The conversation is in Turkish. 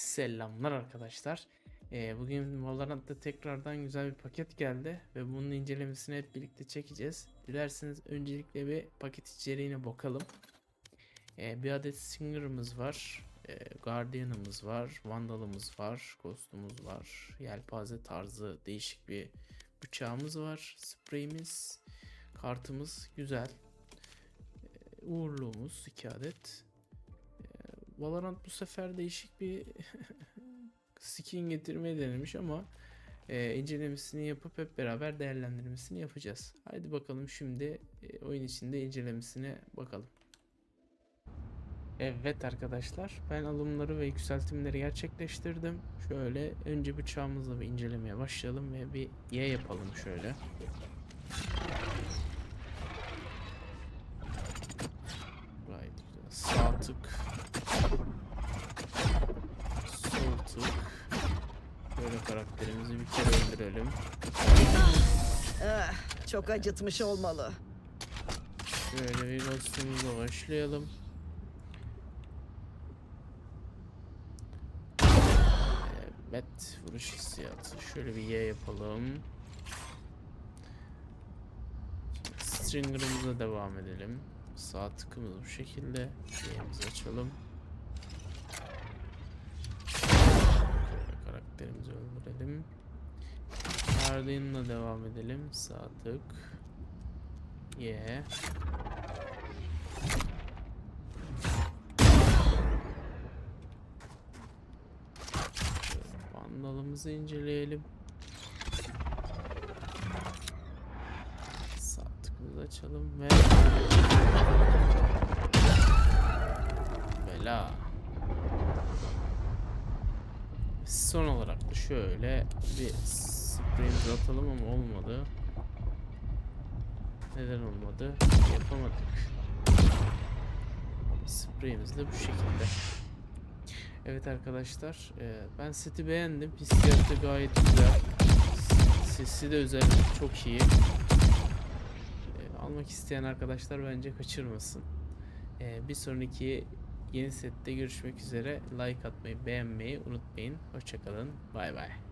Selamlar arkadaşlar. Ee, bugün Valorant'ta tekrardan güzel bir paket geldi ve bunun incelemesini hep birlikte çekeceğiz. Dilerseniz öncelikle bir paket içeriğine bakalım. Ee, bir adet Singer'ımız var, ee, Guardian'ımız var, Vandal'ımız var, Ghost'umuz var, Yelpaze tarzı değişik bir bıçağımız var, spreyimiz, kartımız güzel. Ee, uğurluğumuz 2 adet. Valorant bu sefer değişik bir skin getirmeyi denemiş ama e, incelemesini yapıp hep beraber değerlendirmesini yapacağız. Haydi bakalım şimdi e, oyun içinde incelemesine bakalım. Evet arkadaşlar ben alımları ve yükseltimleri gerçekleştirdim. Şöyle önce bıçağımızla bir incelemeye başlayalım ve bir Y yapalım şöyle. Gayet güzel. Sağ tık Sol tık. Böyle karakterimizi bir kere öldürelim. Ah, çok acıtmış olmalı. Şöyle bir ghostumuzla başlayalım. Evet, vuruş hissiyatı. Şöyle bir Y yapalım. Stringer'ımıza devam edelim. Sağ tıkımız bu şekilde. Y'mizi açalım. Guardian'la devam edelim. Sağ tık. Y. Vandalımızı inceleyelim. Sağ tıkımızı açalım ve Bela. Son olarak da şöyle bir spreyimizi atalım ama olmadı. Neden olmadı? Yapamadık. Spreyimiz de bu şekilde. Evet arkadaşlar, e, ben seti beğendim. Hissiyatı gayet güzel. Sesi de özellikle çok iyi. E, almak isteyen arkadaşlar bence kaçırmasın. E, bir sonraki yeni sette görüşmek üzere. Like atmayı, beğenmeyi unutmayın. Hoşçakalın. Bay bay.